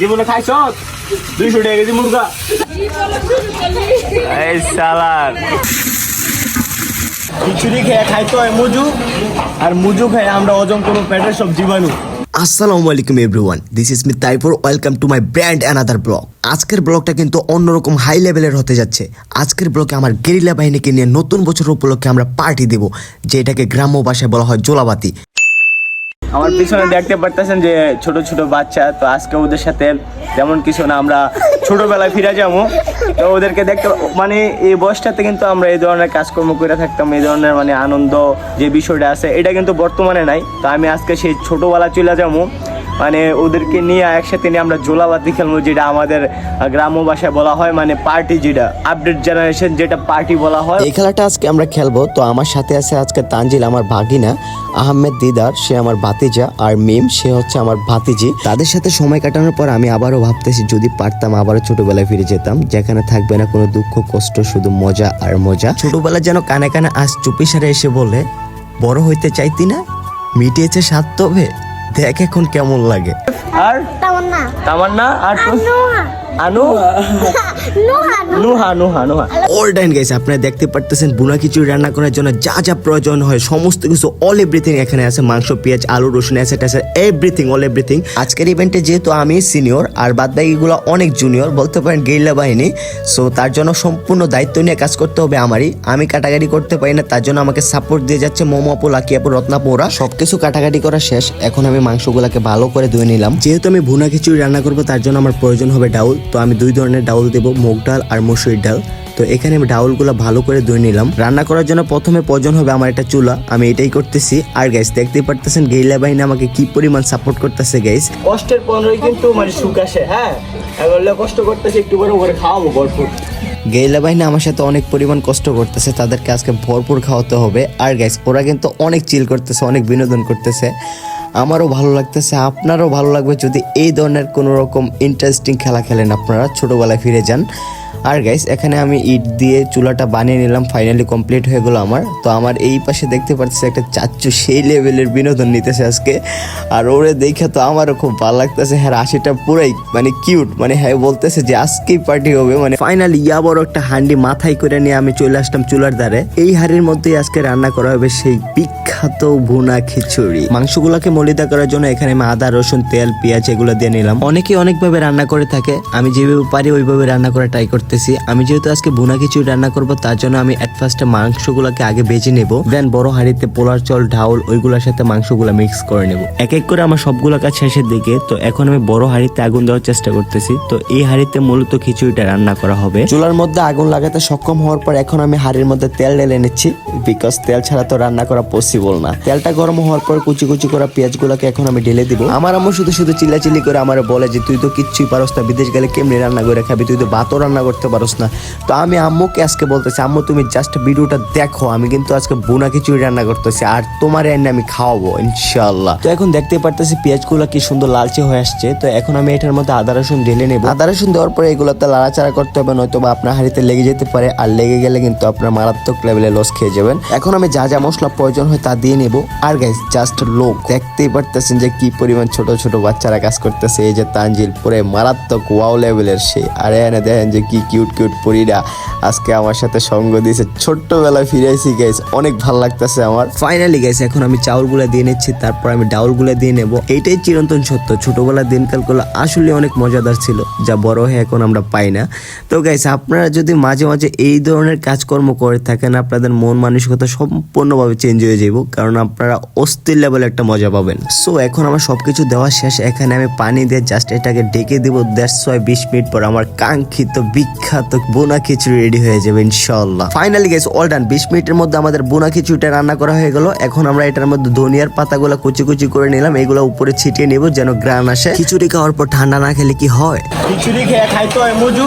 জীবনে খাইছ? দুইশো টাকা কেজি মুরগা। খিচুড়ি খেয়ে খাইতে মুজু? আর মুজু খেয়ে আমরা ওজন করব পেটের সব জীবাণু। আসসালামু আলাইকুম everyone this is me Taifur welcome to my brand another blog আজকের ব্লগটা কিন্তু অন্যরকম হাই লেভেলের হতে যাচ্ছে। আজকের ব্লগে আমার গেরিলা বাহিনীকে নিয়ে নতুন বছর উপলক্ষে আমরা পার্টি দেব, যেটাকে গ্রাম্য ভাষায় বলা হয় জোলাবাতি। আমার পিছনে দেখতে পারতেছেন যে ছোট ছোট বাচ্চা তো আজকে ওদের সাথে যেমন কিছু না আমরা ছোটবেলায় ফিরে যাব। তো ওদেরকে দেখতে মানে এই বয়সটাতে কিন্তু আমরা এই ধরনের কাজকর্ম করে থাকতাম এই ধরনের মানে আনন্দ যে বিষয়টা আছে এটা কিন্তু বর্তমানে নাই। তো আমি আজকে সেই ছোটোবেলা চলে যাব। মানে ওদেরকে নিয়ে একসাথে নিয়ে আমরা জোলাবাতি খেলব, যেটা আমাদের গ্রাম্য ভাষায় বলা হয় মানে পার্টি যেটা আপডেট জেনারেশন যেটা পার্টি বলা হয়। এই খেলাটা আজকে আমরা খেলব। তো আমার সাথে আছে আজকে তানজিল, আমার ভাগিনা, আহমেদ দিদার, সে আমার ভাতিজা, আর মিম, সে হচ্ছে আমার ভাতিজি। তাদের সাথে সময় কাটানোর পর আমি আবারও ভাবতেছি, যদি পারতাম আবারও ছোটবেলায় ফিরে যেতাম। যেখানে থাকবে না কোনো দুঃখ, কষ্ট, শুধু মজা আর মজা। ছোটবেলা যেন কানে কানে আজ চুপি সারে এসে বলে, বড় হইতে চাইতি না? মিটিয়েছে সাত তবে? দেখ এখন কেমন লাগে। আর? তামান্না। তামান্না? আর Anu? Noha, Nuha Nuha. All time guys আপনারা দেখতে পারতেছেন বুনা খিচুড়ি রান্না করার জন্য যা যা প্রয়োজন হয়, সমস্ত কিছু অল এভরিথিং এখানে আছে। মাংস, পেঁয়াজ, আলু, রসুন অ্যাসেট আছে এভরিথিং অল এভরিথিং আজকের ইভেন্টে যেহেতু আমি সিনিয়র আর বাদ বাকিগুলো অনেক জুনিয়র বলতে পারেন গেরিলা বাহিনী সো তার জন্য সম্পূর্ণ দায়িত্ব নিয়ে কাজ করতে হবে আমারই। আমি কাটাকাটি করতে পারি না, তার জন্য আমাকে সাপোর্ট দিয়ে যাচ্ছে মোমো আপু, লাকি আপু রত্নাপু ওরা। সবকিছু কাটাকাটি করা শেষ। এখন আমি মাংসগুলোকে ভালো করে ধুয়ে নিলাম। যেহেতু আমি ভুনা খিচুড়ি রান্না করব, তার জন্য আমার প্রয়োজন হবে ডাউল। তো আমি দুই ধরনের ডাউল দেবো মুগ ডাল আর মসুরির ডাল। তো এখানে আমি ডাউলগুলো ভালো করে ধুয়ে নিলাম। রান্না করার জন্য প্রথমে প্রয়োজন হবে আমার একটা চুলা। আমি এটাই করতেছি। আর গাইস দেখতেই পারতেছেন গেইলা বাহিনী আমাকে কি পরিমাণ সাপোর্ট করতেছে গাইস কষ্টের পনেরোই কিন্তু মানে সুখ আসে হ্যাঁ? কষ্ট করতেছে একটু করে করে খাওয়াবো ভরপুর। গেইলা বাহিনী আমার সাথে অনেক পরিমাণ কষ্ট করতেছে তাদেরকে আজকে ভরপুর খাওয়াতে হবে। আর গাইস ওরা কিন্তু অনেক চিল করতেছে অনেক বিনোদন করতেছে। আমারও ভালো লাগতেছে, আপনারও ভালো লাগবে যদি এই ধরনের কোনো রকম ইন্টারেস্টিং খেলা খেলেন আপনারা, ছোটোবেলায় ফিরে যান। আর গাইস এখানে আমি ইট দিয়ে চুলাটা বানিয়ে নিলাম ফাইনালি কমপ্লিট হয়ে গেলো আমার। তো আমার এই পাশে দেখতে পাচ্ছি একটা চাচ্চু, সেই লেভেলের বিনোদন নিতেছে আজকে। আর ওরে দেখে তো আমারও খুব ভালো লাগতেছে হ্যাঁ রাশিটা পুরাই মানে কিউট মানে হ্যাঁ বলতেছে যে আজকেই পার্টি হবে মানে ফাইনালি ইয়া বড় একটা হান্ডি মাথায় করে নিয়ে আমি চলে আসলাম চুলার ধারে। এই হাড়ির মধ্যেই আজকে রান্না করা হবে সেই বিখ্যাত ভুনা খিচুড়ি। মাংসগুলোকে মলিদা করার জন্য এখানে আমি আদা, রসুন, তেল, পেঁয়াজ এগুলো দিয়ে নিলাম। অনেকে অনেকভাবে রান্না করে থাকে, আমি যেভাবে পারি ওইভাবে রান্না করে ট্রাই করতেছি। আমি যেহেতু আজকে বোনা খিচুড়ি রান্না করব, তার জন্য আমি এট ফার্স্টে মাংসগুলোকে আগে ভেজে নেব। দেন বড় হাঁড়িতে পোলার চল ঢাউল ওইগুলোর সাথে মাংসগুলো মিক্স করে নেব। এক এক করে আমার সবগুলো কাজ শেষের দিকে, তো এখন আমি বড় হাঁড়িতে আগুন দেওয়ার চেষ্টা করতেছি। তো এই হাঁড়িতে মূলত খিচুড়িটা রান্না করা হবে। চুলার মধ্যে আগুন লাগাতে সক্ষম হওয়ার পর এখন আমি হাঁড়ির মধ্যে তেল ঢেলে নিচ্ছি বিকজ তেল ছাড়া তো রান্না করা পসিবল না। তেলটা গরম হওয়ার পর কুচি কুচি করা পেঁয়াজগুলোকে এখন আমি ঢেলে দিব। আমার আম্মু শুধু শুধু চিল্লাচিল্লি করে আমার বলে যে, তুই তো কিচ্ছুই পারস বিদেশ গেলে কেমনি রান্না করে খাবি? তুই তো ভাতও রান্না করতে পারস না। তো আমি আম্মুকে আজকে বলতেছি আম্মু তুমি জাস্ট ভিডিওটা দেখো আমি কিন্তু আজকে বোনা খিচুড়ি রান্না করতেছি আর তোমার এনে আমি খাওয়াবো ইনশাল্লাহ তো এখন দেখতে পারতেছি পেঁয়াজগুলো কি সুন্দর লালচে হয়ে আসছে। তো এখন আমি এটার মধ্যে আদা রসুন ঢেলে নেব। আদা রসুন দেওয়ার পরে এগুলোতে লাড়াচাড়া করতে হবে নয়তো বা আপনার হাড়িতে লেগে যেতে পারে আর লেগে গেলে কিন্তু আপনার মারাত্মক লেভেলে লস খেয়ে যাবেন। এখন আমি যা যা মশলা প্রয়োজন হয় তা দিয়ে নেব। আর গাইস জাস্ট লোক দেখতেই পারতেছেন যে কি পরিমাণ ছোট ছোট বাচ্চারা কাজ করতেছে। এই যে তানজিল পুরে মারাত্মক ওয়াও লেভেলের সে। আর এনে দেখেন যে কি কিউট কিউট পরিরা আজকে আমার সাথে সঙ্গ দিয়েছে। ছোট্টবেলায় ফিরে আইসি গাইস অনেক ভালো লাগতেছে আমার। ফাইনালি গাইস এখন আমি চাউলগুলো দিয়ে নিচ্ছি, তারপর আমি ডাউলগুলো দিয়ে নেব। এইটাই চিরন্তন সত্য। ছোটবেলার দিনকালগুলো আসলে অনেক মজাদার ছিল, যা বড় হয়ে এখন আমরা পাই না। তো গাইস আপনারা যদি মাঝে মাঝে এই ধরনের কাজকর্ম করে থাকেন, আপনাদের মন মানসিকতা সম্পূর্ণভাবে চেঞ্জ হয়ে যাব কারণ আপনারা অস্থির লেভেলে একটা মজা পাবেন। সো এখন আমার সবকিছু দেওয়া শেষ। এখানে আমি পানি দিয়ে জাস্ট এটাকে ডেকে দিব। দেড় ছয় বিশ মিনিট পর আমার কাঙ্ক্ষিত বিখ্যাত বোনা খিচুড়ি রেডি হয়ে যাবে ইনশাল্লাহ ফাইনালি গেছে অল ডান বিশ মিনিটের মধ্যে আমাদের বোনা খিচুড়িটা রান্না করা হয়ে গেল। এখন আমরা এটার মধ্যে ধনিয়ার পাতাগুলো কুচি কুচি করে নিলাম। এগুলো উপরে ছিটিয়ে নেব যেন গ্রান আসে। খিচুড়ি খাওয়ার পর ঠান্ডা না খেলে কি হয়? খিচুড়ি খেয়ে খাইতে হয় মুজু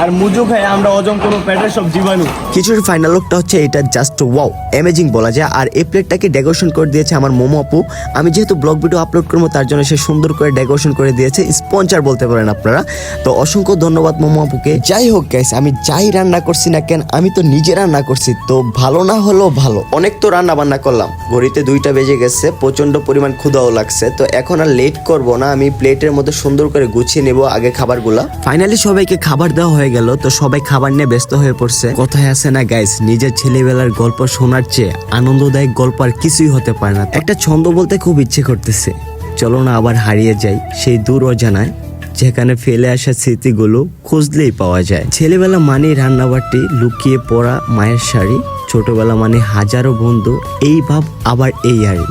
আর মুজু খেয়ে আমরা ওজন করব পেটের সব জীবাণু। খিচুড়ির ফাইনাল লুকটা হচ্ছে এটা জাস্ট ওয়াও অ্যামেজিং বলা যায়। আর এই প্লেটটাকে ডেকোরেশন করে দিয়েছে আমার মোমো আপু? আমি যেহেতু ব্লগ ভিডিও আপলোড করব তার জন্য সে সুন্দর করে ডেকোরেশন করে দিয়েছে। স্পন্সার বলতে পারেন আপনারা। তো অসংখ্য ধন্যবাদ মোমো আপুকে। যাই হোক গাইস আমি যাই রান্না করছি না কেন, আমি তো নিজে রান্না করছি, তো ভালো না হলেও ভালো। অনেক তো রান্না বান্না করলাম। ঘড়িতে দুইটা বেজে গেছে প্রচণ্ড পরিমাণ ক্ষুদাও লাগছে, তো এখন আর লেট করব না, আমি প্লেটের মধ্যে সুন্দর করে গুছিয়ে নেব আগে খাবারগুলা। ফাইনালি সবাইকে খাবার দেওয়া হয়ে গেল, তো সবাই খাবার নিয়ে ব্যস্ত হয়ে পড়ছে। কথায় আছে না গাইস নিজের ছেলেবেলার গল্প শোনার চেয়ে আনন্দদায়ক গল্প আর কিছুই হতে পারে না। একটা ছন্দ বলতে খুব ইচ্ছে করতেছে। চলো না আবার হারিয়ে যাই সেই দূর অজানায় যেখানে ফেলে আসা স্মৃতিগুলো খুঁজলেই পাওয়া যায়। ছেলেবেলা মানে রান্নাবাটি লুকিয়ে পড়া মায়ের শাড়ি, ছোটবেলা মানে হাজারো বন্ধু, এই ভাব আবার এই হাড়ি।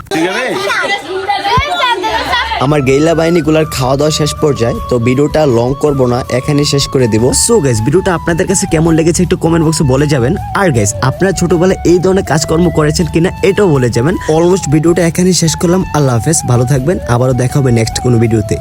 আমার গেইলা বাহিনীগুলার খাওয়া দাওয়া শেষ পর্যায়ে, তো ভিডিওটা লং করব না এখানে শেষ করে দিব। সো গাইস ভিডিওটা আপনাদের কাছে কেমন লেগেছে একটু কমেন্ট বক্সে বলে যাবেন। আর গাইস আপনারা ছোটবেলায় এই ধরনের কাজকর্ম করেছেন কিনা এটাও বলে যাবেন। অলমোস্ট ভিডিওটা এখানে শেষ করলাম। আল্লাহ হাফেজ, ভালো থাকবেন। আবারও দেখা হবে নেক্সট কোনো ভিডিওতে